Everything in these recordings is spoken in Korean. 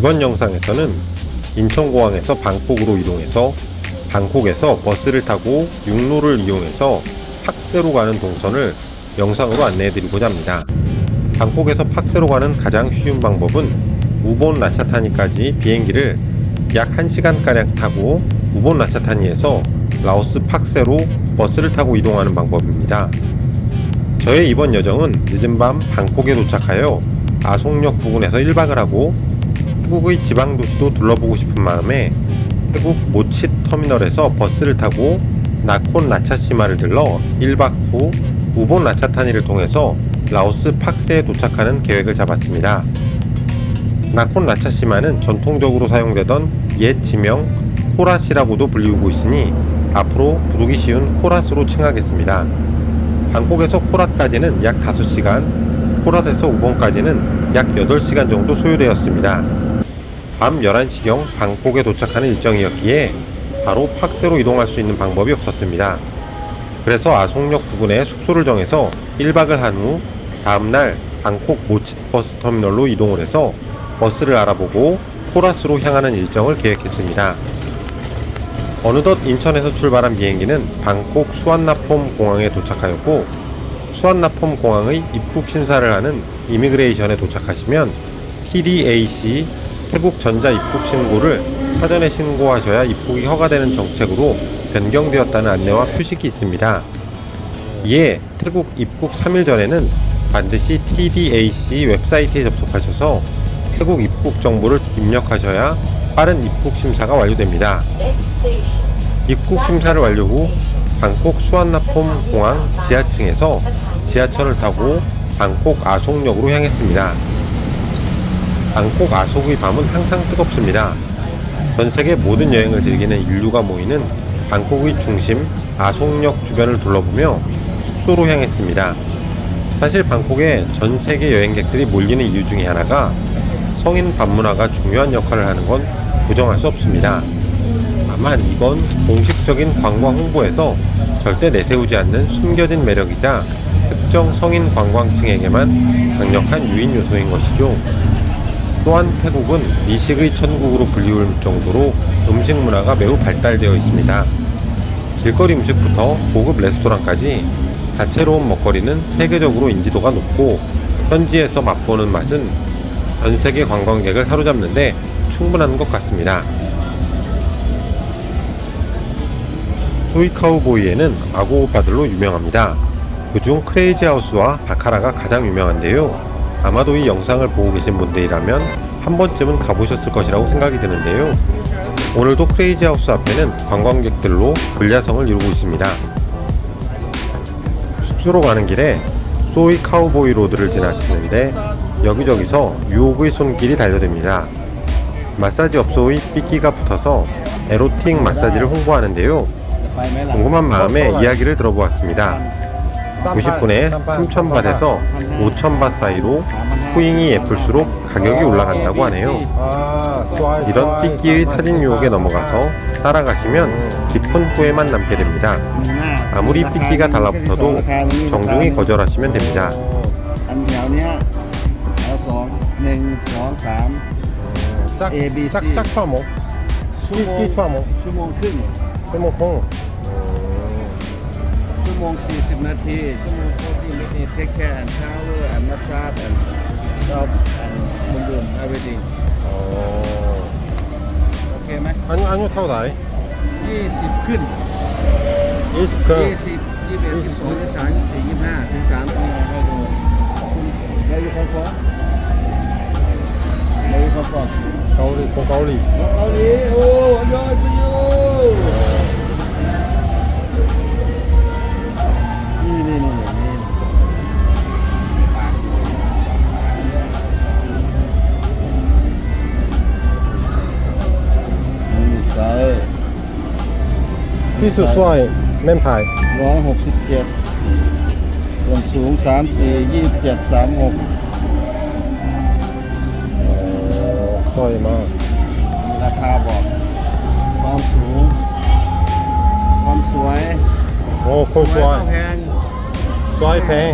이번 영상에서는 인천공항에서 방콕으로 이동해서 방콕에서 버스를 타고 육로를 이용해서 팍세로 가는 동선을 영상으로 안내해드리고자 합니다. 방콕에서 팍세로 가는 가장 쉬운 방법은 우본 라차타니까지 비행기를 약 1시간가량 타고 우본 라차타니에서 라오스 팍세로 버스를 타고 이동하는 방법입니다. 저의 이번 여정은 늦은 밤 방콕에 도착하여 아송역 부근에서 1박을 하고 태국의 지방 도시도 둘러보고 싶은 마음에 태국 모칫 터미널에서 버스를 타고 나콘 라차시마를 들러 1박 후 우본 라차타니를 통해서 라오스 팍세에 도착하는 계획을 잡았습니다. 나콘 라차시마는 전통적으로 사용되던 옛 지명 코라시라고도 불리우고 있으니 앞으로 부르기 쉬운 코라스로 칭하겠습니다. 방콕에서 코랏까지는 약 5시간, 코랏에서 우본까지는 약 8시간 정도 소요되었습니다. 밤 11시경 방콕에 도착하는 일정이었기에 바로 팍세로 이동할 수 있는 방법이 없었습니다. 그래서 아송역 부근에 숙소를 정해서 1박을 한 후 다음날 방콕 모칫 버스 터미널로 이동을 해서 버스를 알아보고 코라스로 향하는 일정을 계획했습니다. 어느덧 인천에서 출발한 비행기는 방콕 수완나폼 공항에 도착하였고 수완나폼 공항의 입국 심사를 하는 이미그레이션에 도착하시면 TDAC 태국 전자 입국 신고를 사전에 신고하셔야 입국이 허가되는 정책으로 변경되었다는 안내와 표식이 있습니다. 이에 태국 입국 3일 전에는 반드시 TDAC 웹사이트에 접속하셔서 태국 입국 정보를 입력하셔야 빠른 입국 심사가 완료됩니다. 입국 심사를 완료 후 방콕 수완나폼 공항 지하층에서 지하철을 타고 방콕 아속역으로 향했습니다. 방콕 아속의 밤은 항상 뜨겁습니다. 전 세계 모든 여행을 즐기는 인류가 모이는 방콕의 중심 아속역 주변을 둘러보며 숙소로 향했습니다. 사실 방콕에 전 세계 여행객들이 몰리는 이유 중에 하나가 성인 밤문화가 중요한 역할을 하는 건 부정할 수 없습니다. 다만 이건 공식적인 관광 홍보에서 절대 내세우지 않는 숨겨진 매력이자 특정 성인 관광층에게만 강력한 유인 요소인 것이죠. 또한 태국은 미식의 천국으로 불리울 정도로 음식 문화가 매우 발달되어 있습니다. 길거리 음식부터 고급 레스토랑까지 다채로운 먹거리는 세계적으로 인지도가 높고 현지에서 맛보는 맛은 전 세계 관광객을 사로잡는데 충분한 것 같습니다. 소이카우보이에는 악어 오빠들로 유명합니다. 그중 크레이지 하우스와 바카라가 가장 유명한데요. 아마도 이 영상을 보고 계신 분들이라면 한 번쯤은 가보셨을 것이라고 생각이 드는데요. 오늘도 크레이지 하우스 앞에는 관광객들로 불야성을 이루고 있습니다. 숙소로 가는 길에 소이 카우보이 로드를 지나치는데 여기저기서 유혹의 손길이 달려듭니다. 마사지 업소의 삐끼가 붙어서 에로틱 마사지를 홍보하는데요. 궁금한 마음에 이야기를 들어보았습니다. 90분에 3,000밭에서 5,000밭 사이로 후잉이 예쁠수록 가격이 올라간다고 하네요. 이런 띠끼의 사진 유혹에 넘어가서 따라가시면 깊은 후회만 남게 됩니다. 아무리 삐끼가 달라붙어도 정중히 거절하시면 됩니다. 짝짝짝파목 띠끼 파목 수목흥 수목흥 โมง 40 นาทีชั่วโมง40 นาทีเทคแคร์แอนด์ทาวเวอร์แอนด์มาซาดแอนด์ชอปแอนด์มุมบุมอะไรดีโอเคไหมอันนี้อันนี้เท่าไหร่ 20 ขึ้น 20เกิน20 21 22 23 24 25 ถึง3ชั่วโมงให้ดูคุณได้อยู่คอนฟอร์ได้อยู่คอนอร์เกาหลีของเกาหลีเกาหลีโอ้ยยดสุดยอด ที่สุดซอยแม่นผายร้อยหกสิบเจ็ดส่วนสูงสามสี่ยี่เจ็ดสามหกซอยมากราคาบอกความสูง ความสวยโอ้คนซอยแพงซอยแพง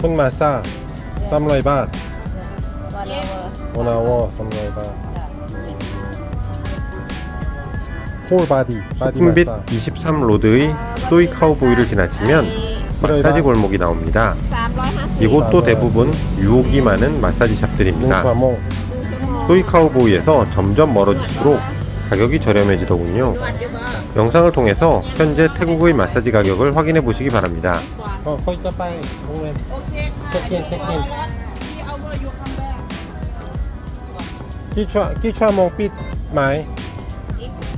คนมาซ่าซ้ำร้อยบาทวันาวอร์ซ้ำร้อยบาท Body, body 수금빛 massage. 23 로드의 소이 카우보이를 지나치면 마사지 골목이 나옵니다. 이곳도 대부분 유혹이 많은 마사지 샵들입니다. 소이 카우보이에서 점점 멀어질수록 가격이 저렴해지더군요. 영상을 통해서 현재 태국의 마사지 가격을 확인해 보시기 바랍니다. 어, 거의 다 빠이. 오늘.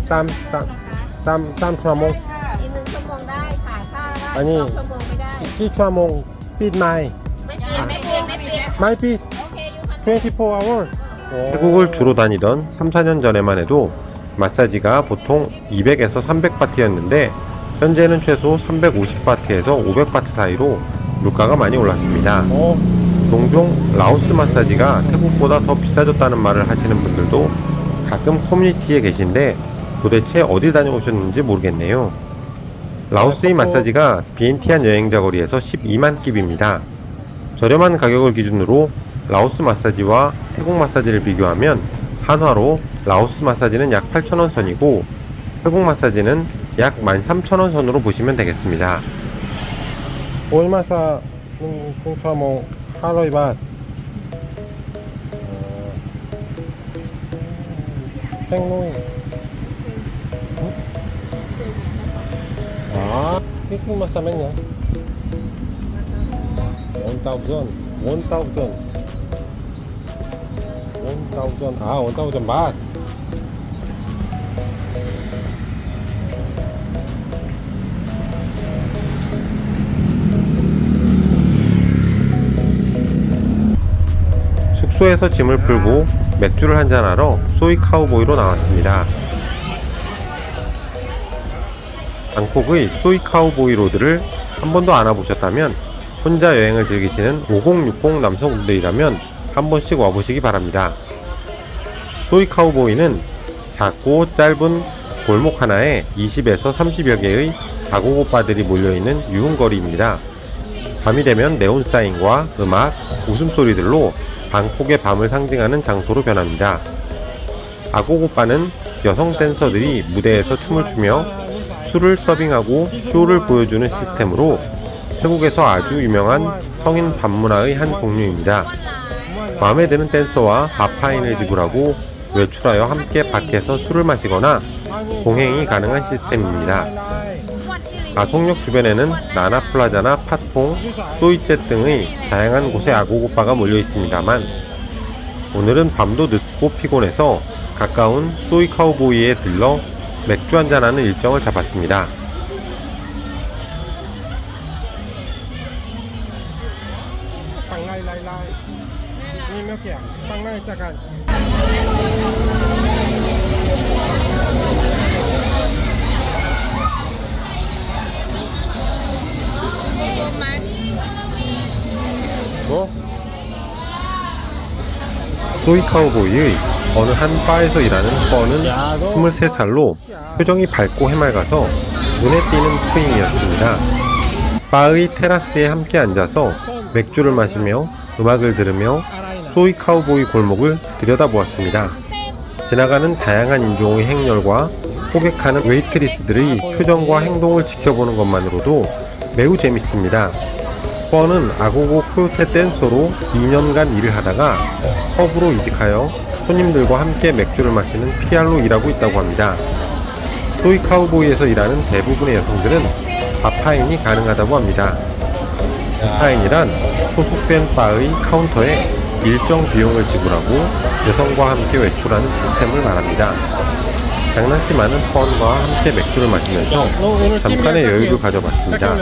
สามสามสามสามชั่วโมง อีกหนึ่งชั่วโมงได้ค่ะถ้าว่า อันนี้ สองชั่วโมงไม่ได้ กี่ชั่วโมงปิดไหม ไม่เปลี่ยนไม่เปลี่ยนไม่เปลี่ยน ไม่ปิด โอเคอยู่คัม 24 hour. 태국을 주로 다니던 3, 4년 전에만 해도 마사지가 보통 200에서 300바트였는데 현재는 최소 350바트에서 500바트 사이로 물가가 많이 올랐습니다. 어, 종종 라오스 마사지가 태국보다 더 비싸졌다는 말을 하시는 분들도 가끔 커뮤니티에 계신데 도대체 어디 다녀오셨는지 모르겠네요. 라오스의 마사지가 비엔티안 여행자 거리에서 12만 깁입니다. 저렴한 가격을 기준으로 라오스 마사지와 태국 마사지를 비교하면 한화로 라오스 마사지는 약 8,000원 선이고 태국 마사지는 약 13,000원 선으로 보시면 되겠습니다. 얼마사 공차모 하루이 반 행동 아, 찡찡만 싸면요. 원다우전, 원다우전. 원다우전, 아, 원다우전 맛. 숙소에서 짐을 풀고 맥주를 한잔하러 소이 카우보이로 나왔습니다. 방콕의 소이 카우보이 로드를 한 번도 안 와보셨다면 혼자 여행을 즐기시는 5060 남성분들이라면 한 번씩 와보시기 바랍니다. 소이 카우보이는 작고 짧은 골목 하나에 20에서 30여 개의 아고고바들이 몰려있는 유흥거리입니다. 밤이 되면 네온 사인과 음악, 웃음소리들로 방콕의 밤을 상징하는 장소로 변합니다. 아고고바는 여성 댄서들이 무대에서 춤을 추며 술을 서빙하고 쇼를 보여주는 시스템으로 태국에서 아주 유명한 성인 밤문화의 한 종류입니다. 마음에 드는 댄서와 바파인을 지불하고 외출하여 함께 밖에서 술을 마시거나 동행이 가능한 시스템입니다. 아송역 주변에는 나나플라자나 팟퐁, 소이젯 등의 다양한 곳에 아고고바가 몰려 있습니다만 오늘은 밤도 늦고 피곤해서 가까운 소이 카우보이에 들러 맥주 한잔하는 일정을 잡았습니다. 뭐? 소이 카우보이의 어느 한 바에서 일하는 허는 23살로 표정이 밝고 해맑아서 눈에 띄는 푸잉이었습니다. 바의 테라스에 함께 앉아서 맥주를 마시며 음악을 들으며 소이 카우보이 골목을 들여다보았습니다. 지나가는 다양한 인종의 행렬과 호객하는 웨이트리스들의 표정과 행동을 지켜보는 것만으로도 매우 재밌습니다. 뻔은 아고고 코요테 댄서로 2년간 일을 하다가 펍으로 이직하여 손님들과 함께 맥주를 마시는 PR로 일하고 있다고 합니다. 소이 카우보이에서 일하는 대부분의 여성들은 바파인이 가능하다고 합니다. 바파인이란 소속된 바의 카운터에 일정 비용을 지불하고 여성과 함께 외출하는 시스템을 말합니다. 장난기 많은 펀과 함께 맥주를 마시면서 잠깐의 여유를 가져봤습니다.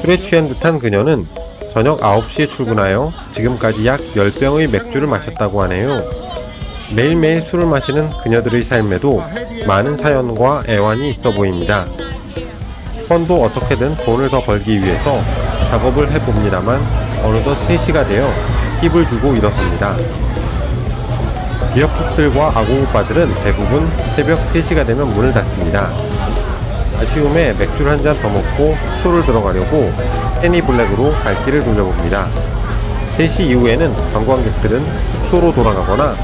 술에 취한 듯한 그녀는 저녁 9시에 출근하여 지금까지 약 10병의 맥주를 마셨다고 하네요. 매일매일 술을 마시는 그녀들의 삶에도 많은 사연과 애환이 있어 보입니다. 펀도 어떻게든 돈을 더 벌기 위해서 작업을 해봅니다만 어느덧 3시가 되어 팁을 주고 일어섭니다. 미역국들과 아고오빠들은 대부분 새벽 3시가 되면 문을 닫습니다. 아쉬움에 맥주를 한 잔 더 먹고 숙소를 들어가려고 애니 블랙으로 갈 길을 돌려봅니다. 3시 이후에는 관광객들은 숙소로 돌아가거나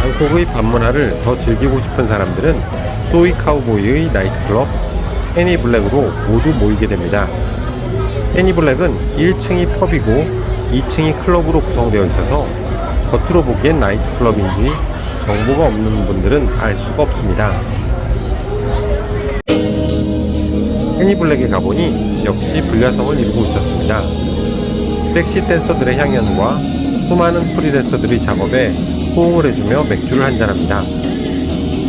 방콕의 밤문화를 더 즐기고 싶은 사람들은 소이 카우보이의 나이트클럽 애니 블랙으로 모두 모이게 됩니다. 애니 블랙은 1층이 펍이고 2층이 클럽으로 구성되어 있어서 겉으로 보기엔 나이트클럽인지 정보가 없는 분들은 알 수가 없습니다. 애니 블랙에 가보니 역시 불야성을 이루고 있었습니다. 섹시 댄서들의 향연과 수많은 프리댄서들의 작업에 호응을 해주며 맥주를 한잔합니다.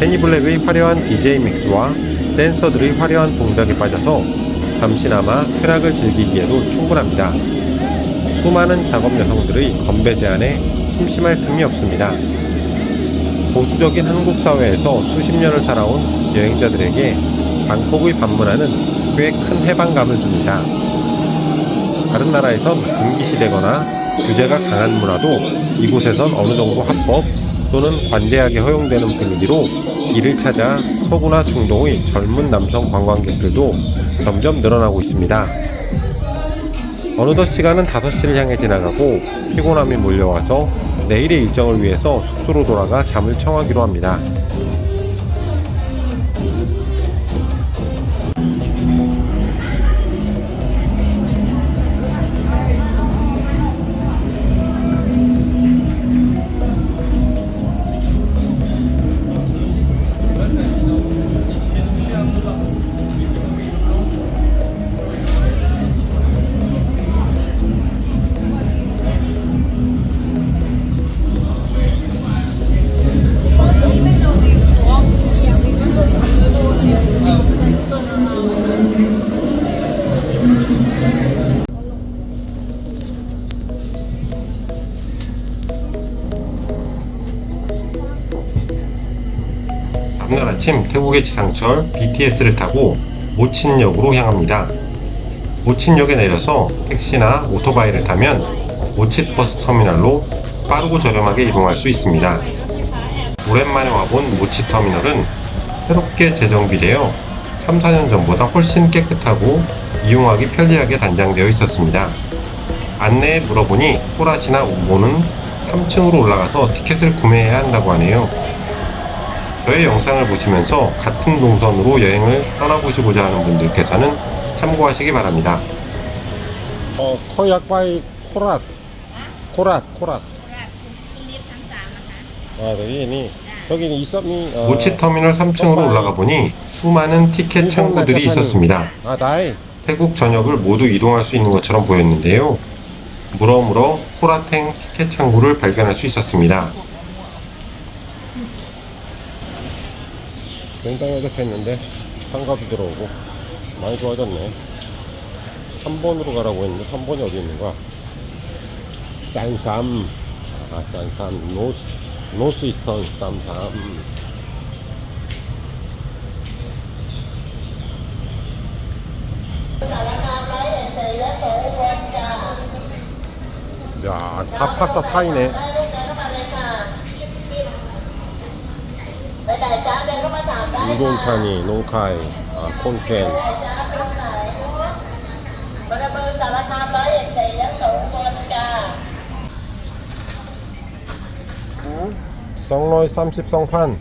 애니 블랙의 화려한 DJ 믹스와 댄서들의 화려한 동작에 빠져서 잠시나마 쾌락을 즐기기에도 충분합니다. 수많은 작업 여성들의 건배 제안에 심심할 틈이 없습니다. 보수적인 한국 사회에서 수십 년을 살아온 여행자들에게 방콕의 밤문화는 꽤 큰 해방감을 줍니다. 다른 나라에선 금기시되거나 규제가 강한 문화도 이곳에선 어느 정도 합법 또는 관대하게 허용되는 분위기로 이를 찾아 서구나 중동의 젊은 남성 관광객들도 점점 늘어나고 있습니다. 어느덧 시간은 5시를 향해 지나가고 피곤함이 몰려와서 내일의 일정을 위해서 숙소로 돌아가 잠을 청하기로 합니다. 다음날 아침 태국의 지상철 BTS를 타고 모친역으로 향합니다. 모친역에 내려서 택시나 오토바이를 타면 모칫 버스 터미널로 빠르고 저렴하게 이동할 수 있습니다. 오랜만에 와본 모치 터미널은 새롭게 재정비되어 3, 4년 전보다 훨씬 깨끗하고 이용하기 편리하게 단장되어 있었습니다. 안내에 물어보니 호라시나 우보는 3층으로 올라가서 티켓을 구매해야 한다고 하네요. 저의 영상을 보시면서 같은 동선으로 여행을 떠나보시고자 하는 분들께서는 참고하시기 바랍니다. 어, 커약바이 코랏. 코랏, 코랏. ขึ้นลิฟต์ชั้นสามนะคะ 아, 여기, 니 저기 있었니? 어, 모치 터미널 3층으로 올라가 보니 수많은 티켓 창구들이 있었습니다. 아, 나이. 태국 전역을 모두 이동할 수 있는 것처럼 보였는데요. 물어물어 코라탱 티켓 창구를 발견할 수 있었습니다. 굉장히 어색했는데 상가도 들어오고 많이 좋아졌네. 3번으로 가라고 했는데 3번이 어디 있는 거야? 싼삼. 아 싼삼. 노스 노스 이스턴 쌈삼. 야, 다 파스타 타이네. 우동타니, 농카이, 아, 콘켄. 성로의 30성판.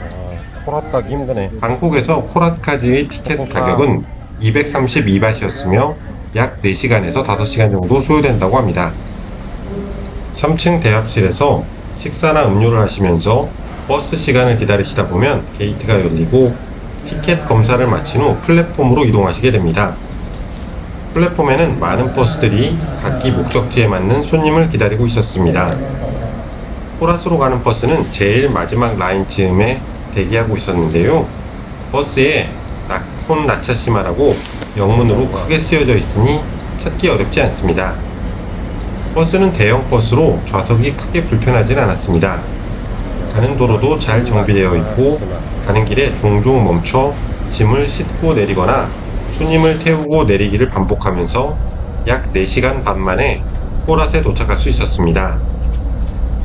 아, 코라딱 힘드네. 방콕에서 코라까지의 티켓 가격은 232바시였으며 약 4시간에서 5시간 정도 소요된다고 합니다. 3층 대합실에서 식사나 음료를 하시면서 버스 시간을 기다리시다 보면 게이트가 열리고 티켓 검사를 마친 후 플랫폼으로 이동하시게 됩니다. 플랫폼에는 많은 버스들이 각기 목적지에 맞는 손님을 기다리고 있었습니다. 호라스로 가는 버스는 제일 마지막 라인쯤에 대기하고 있었는데요. 버스에 나콘 라차시마라고 영문으로 크게 쓰여져 있으니 찾기 어렵지 않습니다. 버스는 대형 버스로 좌석이 크게 불편하진 않았습니다. 가는 도로도 잘 정비되어 있고 가는 길에 종종 멈춰 짐을 싣고 내리거나 손님을 태우고 내리기를 반복하면서 약 4시간 반 만에 호랏에 도착할 수 있었습니다.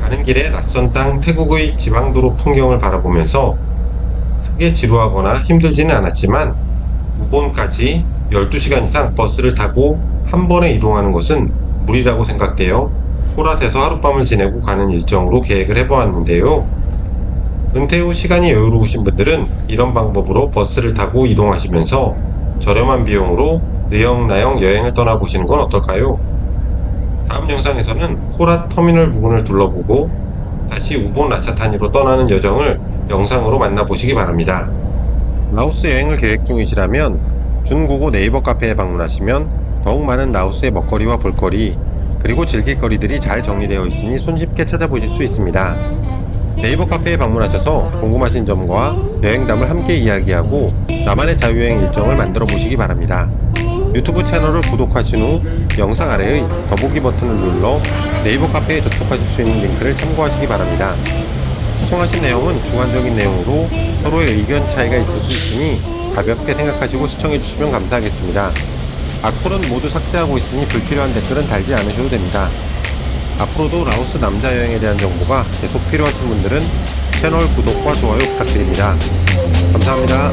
가는 길에 낯선 땅 태국의 지방도로 풍경을 바라보면서 크게 지루하거나 힘들지는 않았지만 우본까지 12시간 이상 버스를 타고 한 번에 이동하는 것은 무리라고 생각되어 호랏에서 하룻밤을 지내고 가는 일정으로 계획을 해보았는데요. 은퇴 후 시간이 여유로우신 분들은 이런 방법으로 버스를 타고 이동하시면서 저렴한 비용으로 느영나영 여행을 떠나보시는 건 어떨까요? 다음 영상에서는 호랏 터미널 부근을 둘러보고 다시 우본 라차타니로 떠나는 여정을 영상으로 만나보시기 바랍니다. 라오스 여행을 계획 중이시라면 준고고 네이버 카페에 방문하시면 더욱 많은 라오스의 먹거리와 볼거리 그리고 즐길 거리들이 잘 정리되어 있으니 손쉽게 찾아보실 수 있습니다. 네이버 카페에 방문하셔서 궁금하신 점과 여행담을 함께 이야기하고 나만의 자유여행 일정을 만들어 보시기 바랍니다. 유튜브 채널을 구독하신 후 영상 아래의 더보기 버튼을 눌러 네이버 카페에 접속하실 수 있는 링크를 참고하시기 바랍니다. 시청하신 내용은 주관적인 내용으로 서로의 의견 차이가 있을 수 있으니 가볍게 생각하시고 시청해 주시면 감사하겠습니다. 악플은 모두 삭제하고 있으니 불필요한 댓글은 달지 않으셔도 됩니다. 앞으로도 라오스 남자 여행에 대한 정보가 계속 필요하신 분들은 채널 구독과 좋아요 부탁드립니다. 감사합니다.